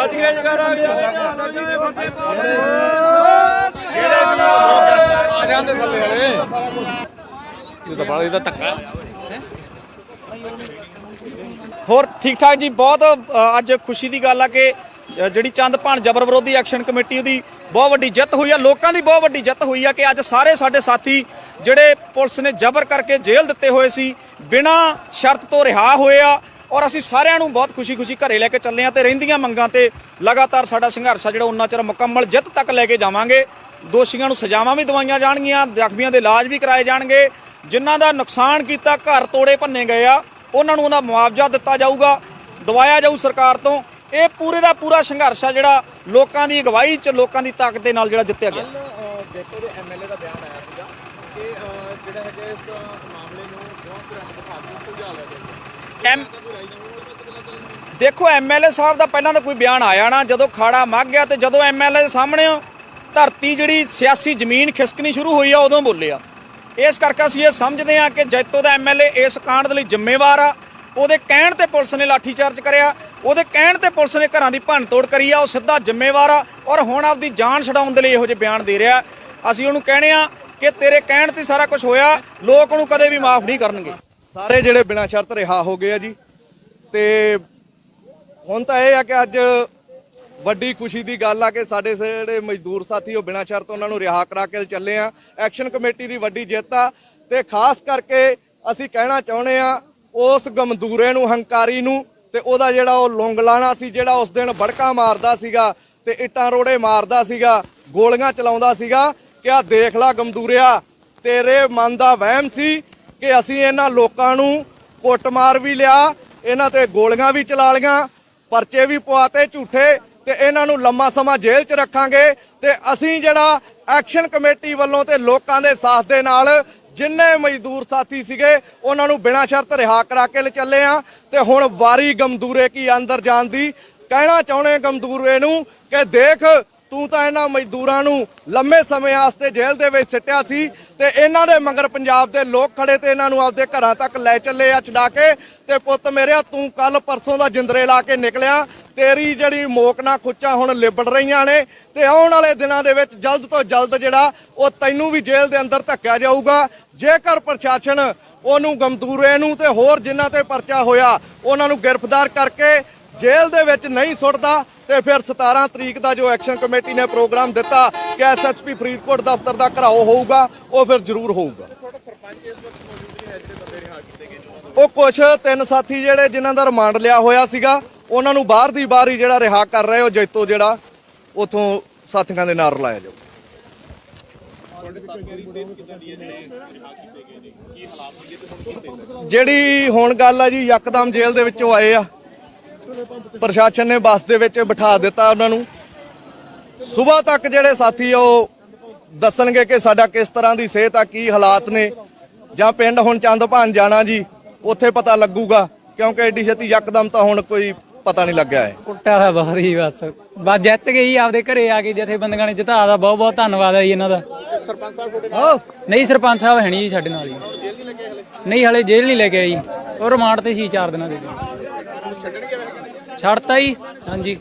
ਰਾਜੀਏ ਜਗਾਰਾ ਫਤਿਹ ਆ ਜਾਂਦੇ ਥੱਲੇ ਵਾਲੇ ਇਹ ਤਾਂ ਬੜਾ ਇਹਦਾ ਧੱਕਾ ਹੋਰ ਠੀਕ ਠਾਕ ਜੀ, ਬਹੁਤ ਅੱਜ ਖੁਸ਼ੀ ਦੀ ਗੱਲ ਆ ਕਿ ਜਿਹੜੀ ਚੰਦ ਭਾਣ ਜਬਰ ਵਿਰੋਧੀ ਐਕਸ਼ਨ ਕਮੇਟੀ ਉਹਦੀ ਬਹੁਤ ਵੱਡੀ ਜਿੱਤ ਹੋਈ ਆ, ਲੋਕਾਂ ਦੀ ਬਹੁਤ ਵੱਡੀ ਜਿੱਤ ਹੋਈ ਆ ਕਿ ਅੱਜ ਸਾਰੇ ਸਾਡੇ ਸਾਥੀ ਜਿਹੜੇ ਪੁਲਿਸ ਨੇ ਜ਼ਬਰ ਕਰਕੇ ਜੇਲ੍ਹ ਦਿੱਤੇ ਹੋਏ ਸੀ, ਬਿਨਾਂ ਸ਼ਰਤ ਤੋਂ ਰਿਹਾ ਹੋਏ ਆ ਔਰ ਅਸੀਂ ਸਾਰਿਆਂ ਨੂੰ ਬਹੁਤ ਖੁਸ਼ੀ-ਖੁਸ਼ੀ ਘਰੇ ਲੈ ਕੇ ਚੱਲੇ ਆ ਤੇ ਰਹਿੰਦੀਆਂ ਮੰਗਾਂ ਤੇ ਲਗਾਤਾਰ ਸਾਡਾ ਸੰਘਰਸ਼ ਆ ਜਿਹੜਾ ਉਹਨਾਂ ਚਿਰ ਮੁਕੰਮਲ ਜਿੱਤ ਤੱਕ ਲੈ ਕੇ ਜਾਵਾਂਗੇ। ਦੋਸ਼ੀਆਂ ਨੂੰ ਸਜ਼ਾਵਾਂ ਵੀ ਦਵਾਈਆਂ ਜਾਣਗੀਆਂ ਜ਼ਖਮੀਆਂ ਦੇ ਇਲਾਜ ਵੀ ਕਰਾਏ ਜਾਣਗੇ। ਜਿਨ੍ਹਾਂ ਦਾ ਨੁਕਸਾਨ ਕੀਤਾ, ਘਰ ਤੋੜੇ ਭੰਨੇ ਗਏ ਆ, ਉਹਨਾਂ ਨੂੰ ਉਹਦਾ ਮੁਆਵਜ਼ਾ ਦਿੱਤਾ ਜਾਊਗਾ, ਦਵਾਇਆ ਜਾਊ ਸਰਕਾਰ ਤੋਂ। ਇਹ ਪੂਰੇ ਦਾ ਪੂਰਾ ਸੰਘਰਸ਼ ਆ ਜਿਹੜਾ ਲੋਕਾਂ ਦੀ ਅਗਵਾਈ 'ਚ, ਲੋਕਾਂ ਦੀ ਤਾਕਤ ਦੇ ਨਾਲ ਜਿਹੜਾ ਜਿੱਤਿਆ ਗਿਆ। ਜੇਤੋ ਦੇ ਐਮਐਲਏ ਦਾ ਬਿਆਨ ਆਇਆ ਸੀਗਾ ਕਿ ਜਿਹੜਾ ਹੈਗਾ ਇਸ ਮਾਮਲੇ ਨੂੰ ਬਹੁਤ ਤੁਰੰਤ ਬਿਠਾ ਕੇ ਸੁਲਝਾ ਲਿਆ ਜਾਵੇ ਐਮ ਦੇਖੋ ਐਮਐਲਏ ਸਾਹਿਬ ਦਾ ਪਹਿਲਾਂ ਤਾਂ ਕੋਈ ਬਿਆਨ ਆਇਆ ਨਾ। ਜਦੋਂ ਖਾੜਾ ਮੱਗ ਗਿਆ ਤੇ ਜਦੋਂ ਐਮਐਲਏ ਦੇ ਸਾਹਮਣੇ ਧਰਤੀ ਜਿਹੜੀ ਸਿਆਸੀ ਜ਼ਮੀਨ ਖਿਸਕਣੀ ਸ਼ੁਰੂ ਹੋਈ ਆ, ਉਦੋਂ ਬੋਲਿਆ ਇਸ ਕਰਕੇ ਅਸੀਂ ਇਹ ਸਮਝਦੇ ਹਾਂ ਕਿ ਜੈਤੋ ਦਾ ਐਮਐਲਏ ਇਸ ਕਾਂਡ ਦੇ ਲਈ ਜ਼ਿੰਮੇਵਾਰ ਆ। ਉਹਦੇ ਕਹਿਣ ਤੇ ਪੁਲਿਸ ਨੇ ਲਾਠੀਚਾਰਜ ਕਰਿਆ। ਉਹਦੇ ਕਹਿਣ ਤੇ ਪੁਲਿਸ ਨੇ ਘਰਾਂ ਦੀ ਭੰਨ ਤੋੜ ਕਰੀ ਆ। ਉਹ ਸਿੱਧਾ ਜ਼ਿੰਮੇਵਾਰ ਆ ਔਰ ਹੁਣ ਆਪਦੀ ਜਾਨ ਛਡਾਉਣ ਦੇ ਲਈ ਇਹੋ ਜਿਹੇ ਬਿਆਨ ਦੇ ਰਿਹਾ। ਅਸੀਂ ਉਹਨੂੰ ਕਹਿਣੇ ਆ ਕਿ ਤੇਰੇ ਕਹਿਣ ਤੇ ਸਾਰਾ ਕੁਝ ਹੋਇਆ। ਲੋਕ ਉਹਨੂੰ ਕਦੇ ਵੀ ਮਾਫ ਨਹੀਂ ਕਰਨਗੇ। ਸਾਰੇ ਜਿਹੜੇ ਬਿਨਾਂ ਸ਼ਰਤ ਰਿਹਾ ਹੋ ਗਏ ਆ ਜੀ। ਤੇ ਹੁਣ ਤਾਂ ਇਹ ਆ ਕਿ ਅੱਜ ਵੱਡੀ ਖੁਸ਼ੀ ਦੀ ਗੱਲ ਆ ਕਿ ਸਾਡੇ ਜਿਹੜੇ ਮਜ਼ਦੂਰ ਸਾਥੀ ਉਹ ਬਿਨਾਂ ਸ਼ਰਤ ਉਹਨਾਂ ਨੂੰ ਰਿਹਾ ਕਰਾ ਕੇ ਚੱਲੇ ਆ। ਐਕਸ਼ਨ ਕਮੇਟੀ ਦੀ ਵੱਡੀ ਜਿੱਤ ਆ ਤੇ ਖਾਸ ਕਰਕੇ ਅਸੀਂ ਕਹਿਣਾ ਚਾਹੁੰਦੇ ਆ, ਉਸ ਗਮਦੂਰੇ ਨੂੰ, ਹੰਕਾਰੀ ਨੂੰ ਤੇ ਉਹਦਾ ਜਿਹੜਾ ਉਹ ਲੌਂਗਲਾਣਾ ਸੀ, ਜਿਹੜਾ ਉਸ ਦਿਨ ਬੜਕਾ ਮਾਰਦਾ ਸੀਗਾ ਤੇ ਇੱਟਾਂ ਰੋੜੇ ਮਾਰਦਾ ਸੀਗਾ, ਗੋਲੀਆਂ ਚਲਾਉਂਦਾ ਸੀਗਾ, ਕਿ ਆ ਦੇਖ ਲੈ ਗਮਦੂਰਿਆ, ਤੇਰੇ ਮਨ ਦਾ ਵਹਿਮ ਸੀ ਕਿ ਅਸੀਂ ਇਹਨਾਂ ਲੋਕਾਂ ਨੂੰ ਕੁੱਟਮਾਰ ਵੀ ਲਿਆ, ਇਹਨਾਂ ਤੇ ਗੋਲੀਆਂ ਵੀ ਚਲਾ ਲੀਆਂ ਪਰਚੇ ਵੀ ਪਵਾਤੇ ਝੂਠੇ ਤੇ ਇਹਨਾਂ ਨੂੰ ਲੰਮਾ ਸਮਾਂ ਜੇਲ੍ਹ 'ਚ ਰੱਖਾਂਗੇ ਤੇ ਅਸੀਂ ਜਿਹੜਾ ਐਕਸ਼ਨ ਕਮੇਟੀ ਵੱਲੋਂ ਤੇ ਲੋਕਾਂ ਦੇ ਸਾਥ ਦੇ ਨਾਲ ਜਿੰਨੇ ਮਜ਼ਦੂਰ ਸਾਥੀ ਸੀਗੇ, ਉਹਨਾਂ ਨੂੰ ਬਿਨਾਂ ਸ਼ਰਤ ਰਿਹਾ ਕਰਾ ਕੇ ਲੈ ਚੱਲੇ ਆ ਤੇ ਹੁਣ ਵਾਰੀ ਗਮਦੂਰੇ ਕੀ ਅੰਦਰ ਜਾਣ ਦੀ ਕਹਿਣਾ ਚਾਹੁੰਦੇ ਗਮਦੂਰੇ ਨੂੰ ਕਿ ਦੇਖ ਤੂੰ ਤਾਂ ਇਹਨਾਂ ਮਜ਼ਦੂਰਾਂ ਨੂੰ ਲੰਮੇ ਸਮੇਂ ਵਾਸਤੇ ਜੇਲ੍ਹ ਦੇ ਵਿੱਚ ਸਿੱਟਿਆ ਸੀ ਤੇ ਇਹਨਾਂ ਦੇ ਮਗਰ ਪੰਜਾਬ ਦੇ ਲੋਕ ਖੜੇ ਤੇ ਇਹਨਾਂ ਨੂੰ ਆਪਦੇ ਘਰਾਂ ਤੱਕ ਲੈ ਚੱਲੇ ਆ ਛਡਾ ਕੇ। ਤੇ ਪੁੱਤ ਮੇਰਿਆ, ਤੂੰ ਕੱਲ ਪਰਸੋਂ ਦਾ ਜਿੰਦਰੇ ਲਾ ਕੇ ਨਿਕਲਿਆ। ਤੇਰੀ ਜਿਹੜੀ ਮੋਕਨਾ ਖੁੱਚਾਂ ਹੁਣ ਲਿਬੜ ਰਹੀਆਂ ਨੇ ਤੇ ਆਉਣ ਵਾਲੇ ਦਿਨਾਂ ਦੇ ਵਿੱਚ ਜਲਦ ਤੋਂ ਜਲਦ ਜਿਹੜਾ ਉਹ ਤੈਨੂੰ ਵੀ ਜੇਲ੍ਹ ਦੇ ਅੰਦਰ ਧੱਕਿਆ ਜਾਊਗਾ। ਜੇਕਰ ਪ੍ਰਸ਼ਾਸਨ ਉਹਨੂੰ ਗਮਦੂਰੇ ਨੂੰ ਤੇ ਹੋਰ ਜਿਨ੍ਹਾਂ ਤੇ ਪਰਚਾ ਹੋਇਆ, ਉਹਨਾਂ ਨੂੰ ਗ੍ਰਿਫਤਾਰ ਕਰਕੇ ਜੇਲ੍ਹ ਦੇ ਵਿੱਚ ਨਹੀਂ ਸੁੱਟਦਾ ਤੇ ਫਿਰ 17 ਤਰੀਕ ਦਾ ਜੋ ਐਕਸ਼ਨ ਕਮੇਟੀ ਨੇ ਪ੍ਰੋਗਰਾਮ ਦਿੱਤਾ ਕਿ ਐਸਐਸਪੀ ਫਰੀਦਕੋਟ ਦਫ਼ਤਰ ਦਾ ਘਰਾਓ ਹੋਊਗਾ, ਉਹ ਫਿਰ ਜ਼ਰੂਰ ਹੋਊਗਾ। ਉਹ ਕੁਛ ਤਿੰਨ ਸਾਥੀ ਜਿਹੜੇ ਜਿਨ੍ਹਾਂ ਦਾ ਰਿਮਾਂਡ ਲਿਆ ਹੋਇਆ ਸੀਗਾ, ਉਹਨਾਂ ਨੂੰ ਬਾਹਰ ਦੀ ਬਾਹਰ ਹੀ ਜਿਹੜਾ ਰਿਹਾ ਕਰ ਰਹੇ ਉਹ ਜੈਤੋ ਜਿਹੜਾ, ਉਥੋਂ ਸਾਥੀਆਂ ਦੇ ਨਾਲ ਰਲਾਇਆ ਜਾਊ। ਜਿਹੜੀ ਹੁਣ ਗੱਲ ਆ ਜੀ, ਯਕਦਮ ਜੇਲ੍ਹ ਦੇ ਵਿੱਚੋਂ ਆਏ ਆ। ਪ੍ਰਸ਼ਾਸਨ ਨੇ ਬੱਸ ਦੇ ਵਿੱਚ ਬਿਠਾ ਦਿੱਤਾ ਉਹਨਾਂ ਨੂੰ। ਸਵੇਰ ਤੱਕ ਜਿਹੜੇ ਸਾਥੀ ਉਹ ਦੱਸਣਗੇ ਕਿ ਸਾਡਾ ਕਿਸ ਤਰ੍ਹਾਂ ਦੀ ਸਿਹਤ ਆ, ਕੀ ਹਾਲਾਤ ਨੇ। ਜਾਂ ਪਿੰਡ ਹੁਣ ਚੰਦਭਾਨ ਜਾਣਾ ਜੀ, ਉੱਥੇ ਪਤਾ ਲੱਗੂਗਾ, ਕਿਉਂਕਿ ਐਡੀ ਛੇਤੀ ਯਕਦਮ ਤਾਂ ਹੁਣ ਕੋਈ ਪਤਾ ਨਹੀਂ ਲੱਗਿਆ ਹੈ। ਕੁੱਟਾ ਦਾ ਬਸ। ਬਸ ਜਿੱਤ ਗਈ ਆਪਦੇ ਘਰੇ ਆ ਕੇ ਜਥੇਬੰਦੀਆਂ ਨੇ ਜਿਤਾ ਦਾ ਬਹੁਤ ਬਹੁਤ ਧੰਨਵਾਦ ਹੈ ਜੀ ਇਹਨਾਂ ਦਾ। ਸਰਪੰਚ ਸਾਹਿਬ ਤੁਹਾਡੇ ਨਹੀਂ, ਸਰਪੰਚ ਸਾਹਿਬ ਹੈ ਨਹੀਂ ਜੀ ਸਾਡੇ ਨਾਲ ਜੀ। ਨਹੀਂ, ਹਲੇ ਜੇਲ੍ਹ ਨਹੀਂ ਲੈ ਕੇ ਆਈ ਉਹ ਰਿਮਾਂਡ ਤੇ ਸੀ 4 ਦਿਨਾਂ ਦੇ। ਛੱਡਤਾ ਜੀ। ਹਾਂਜੀ।